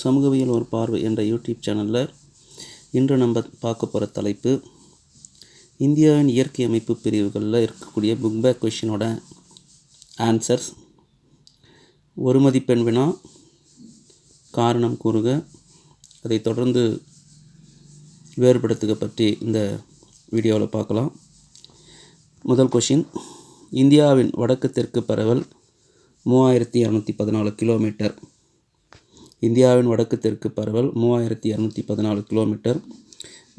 சமூகவியல் ஒரு பார்வை என்ற யூடியூப் சேனலில் இன்று நம்ம பார்க்க போகிற தலைப்பு இந்தியாவின் இயற்கை அமைப்பு பிரிவுகளில் இருக்கக்கூடிய புக் பேக் கொஷினோட ஆன்சர்ஸ் ஒரு மதிப்பெண் வினா காரணம் கூறுக. அதை தொடர்ந்து வேறுபடுத்துக பற்றி இந்த வீடியோவில் பார்க்கலாம். முதல் கொஷின் இந்தியாவின் வடக்கு தெற்கு பரவல் மூவாயிரத்தி இரநூத்தி பதினாலு கிலோமீட்டர். இந்தியாவின் வடக்கு தெற்கு பரவல் மூவாயிரத்தி இரநூத்தி பதினாலு கிலோமீட்டர்.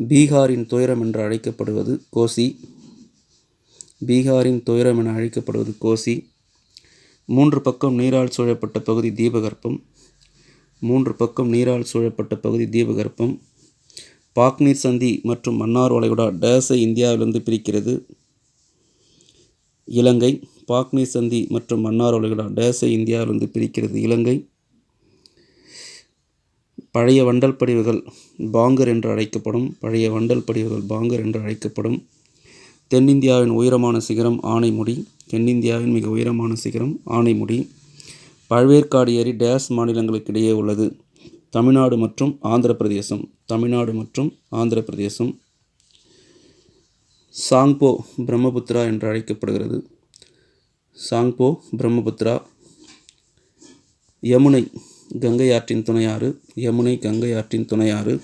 பீகாரின் துயரம் என்று அழைக்கப்படுவது கோசி. பீகாரின் துயரம் என அழைக்கப்படுவது கோசி. மூன்று பக்கம் நீரால் சூழப்பட்ட பகுதி தீபகற்பம். மூன்று பக்கம் நீரால் சூழப்பட்ட பகுதி தீபகற்பம். பாக்னீர் சந்தி மற்றும் மன்னார் வளைகுடா டேஸை இந்தியாவிலிருந்து பிரிக்கிறது. இலங்கை பாக்னீர் சந்தி மற்றும் மன்னார் வளைகுடா டேஸை இந்தியாவிலிருந்து பிரிக்கிறது இலங்கை. பழைய வண்டல் படிவுகள் பாங்கர் என்று அழைக்கப்படும் பழைய வண்டல் படிவுகள் பாங்கர் என்று அழைக்கப்படும். தென்னிந்தியாவின் உயரமான சிகரம் ஆனைமுடி தென்னிந்தியாவின் மிக உயரமான சிகரம் ஆனைமுடி. பழவேற்காடு ஏரி டேஸ் மாநிலங்களுக்கு இடையே உள்ளது. தமிழ்நாடு மற்றும் ஆந்திர பிரதேசம் தமிழ்நாடு மற்றும் ஆந்திர பிரதேசம் சாங்போ பிரம்மபுத்திரா என்று அழைக்கப்படுகிறது. சாங்போ பிரம்மபுத்திரா. யமுனை கங்கை ஆற்றின் துணையாறு யமுனை கங்கை ஆற்றின் துணையாறு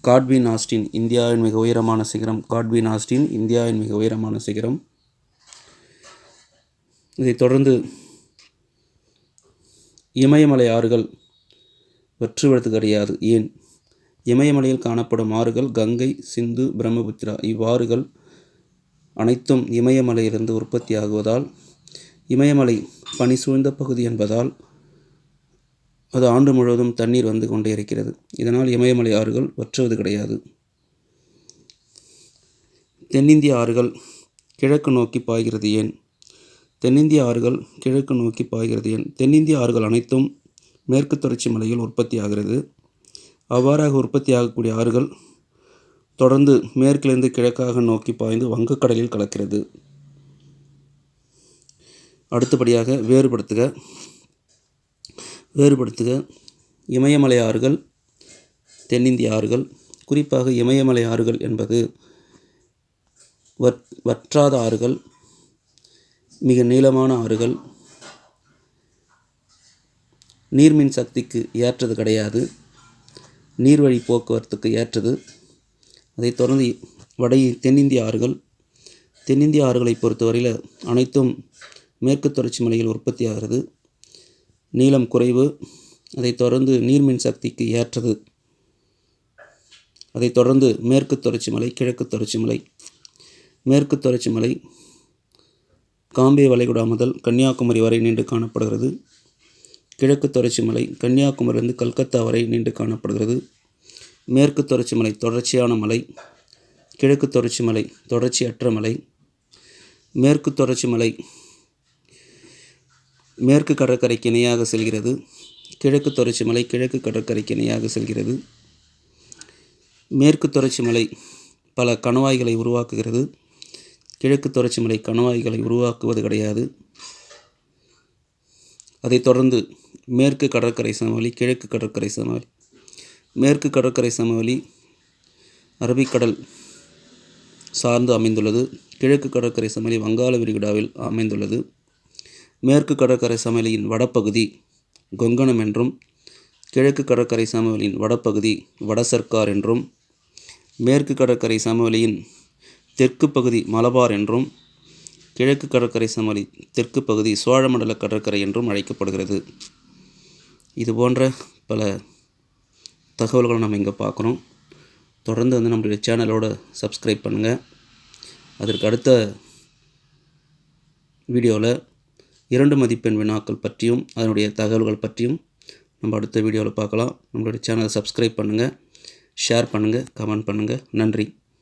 காட்வின் ஆஸ்டின் இந்தியாவின் மிக உயரமான சிகரம் காட்வின் ஆஸ்டின் இந்தியாவின் மிக உயரமான சிகரம். இதைத் தொடர்ந்து இமயமலை ஆறுகள் வெற்றுவிடத்து கிடையாது ஏன்? இமயமலையில் காணப்படும் ஆறுகள் கங்கை சிந்து பிரம்மபுத்திரா இவ்வாறுகள் அனைத்தும் இமயமலையிலிருந்து உற்பத்தியாகுவதால் இமயமலை பனி சூழ்ந்த பகுதி என்பதால் அது ஆண்டு முழுவதும் தண்ணீர் வந்து கொண்டே இருக்கிறது. இதனால் இமயமலை ஆறுகள் வற்றுவது கிடையாது. தென்னிந்திய ஆறுகள் கிழக்கு நோக்கி பாய்கிறது ஏன்? தென்னிந்திய ஆறுகள் கிழக்கு நோக்கி பாய்கிறது ஏன்? தென்னிந்திய ஆறுகள் அனைத்தும் மேற்கு தொடர்ச்சி மலையில் உற்பத்தி ஆகிறது. அவ்வாறாக உற்பத்தி ஆகக்கூடிய ஆறுகள் தொடர்ந்து மேற்கிலிருந்து கிழக்காக நோக்கி பாய்ந்து வங்கக்கடலில் கலக்கிறது. அடுத்தபடியாக வேறுபடுத்துக. வேறுபடுத்துக. இமயமலை ஆறுகள் தென்னிந்திய ஆறுகள் குறிப்பாக இமயமலை ஆறுகள் என்பது வற் வற்றாத ஆறுகள் மிக நீளமான ஆறுகள். நீர்மின் சக்திக்கு ஏற்றது கிடையாது. நீர்வழி போக்குவரத்துக்கு ஏற்றது. அதைத் தொடர்ந்து வட தென்னிந்திய ஆறுகள். தென்னிந்திய ஆறுகளை பொறுத்தவரையில் அனைத்தும் மேற்கு தொடர்ச்சி மலையில் உற்பத்தி ஆகிறது நீளம் குறைவு அதைத் தொடர்ந்து நீர்மின் சக்திக்கு ஏற்றது. அதைத் தொடர்ந்து மேற்கு தொடர்ச்சி மலை கிழக்கு தொடர்ச்சி மலை. மேற்கு தொடர்ச்சி மலை காம்பே வளைகுடா முதல் கன்னியாகுமரி வரை நீண்டு காணப்படுகிறது. கிழக்கு தொடர்ச்சி மலை கன்னியாகுமரியிலிருந்து கல்கத்தா வரை நீண்டு காணப்படுகிறது. மேற்கு தொடர்ச்சி மலை தொடர்ச்சியான மலை. கிழக்கு தொடர்ச்சி மலை தொடர்ச்சியற்ற மலை. மேற்கு தொடர்ச்சி மலை மேற்கு கடற்கரைக்கு இணையாக செல்கிறது. கிழக்கு தொடர்ச்சி மலை கிழக்கு கடற்கரைக்கு இணையாக செல்கிறது. மேற்கு தொடர்ச்சி மலை பல கணவாய்களை உருவாக்குகிறது. கிழக்கு தொடர்ச்சி மலை கணவாய்களை உருவாக்குவது கிடையாது. அதைத் தொடர்ந்து மேற்கு கடற்கரை சமவெளி கிழக்கு கடற்கரை சமவெளி மேற்கு கடற்கரை சமவெளி அரபிக்கடல் சார்ந்து அமைந்துள்ளது. கிழக்கு கடற்கரை சமவெளி வங்காள விரிகுடாவில் அமைந்துள்ளது. மேற்கு கடற்கரை சமவெளியின் வடபகுதி கொங்கணம் என்றும் கிழக்கு கடற்கரை சமவெளியின் வடபகுதி வடசர்க்கார் என்றும் மேற்கு கடற்கரை சமவெளியின் தெற்கு பகுதி மலபார் என்றும் கிழக்கு கடற்கரை சமவெளி தெற்கு பகுதி சோழமண்டல கடற்கரை என்றும் அழைக்கப்படுகிறது. இது போன்ற பல தகவல்களை நம்ம இங்கே பார்க்குறோம் தொடர்ந்து வந்து நம்மளுடைய சேனலோட சப்ஸ்கிரைப் பண்ணுங்கள் அதற்கு அடுத்த வீடியோவில் இரண்டு மதிப்பெண் வினாக்கள் பற்றியும் அதனுடைய தகவல்கள் பற்றியும் நம்ம அடுத்த வீடியோவில் பார்க்கலாம். நம்மளுடைய சேனலை சப்ஸ்கிரைப் பண்ணுங்கள் ஷேர் பண்ணுங்கள் கமெண்ட் பண்ணுங்கள் நன்றி.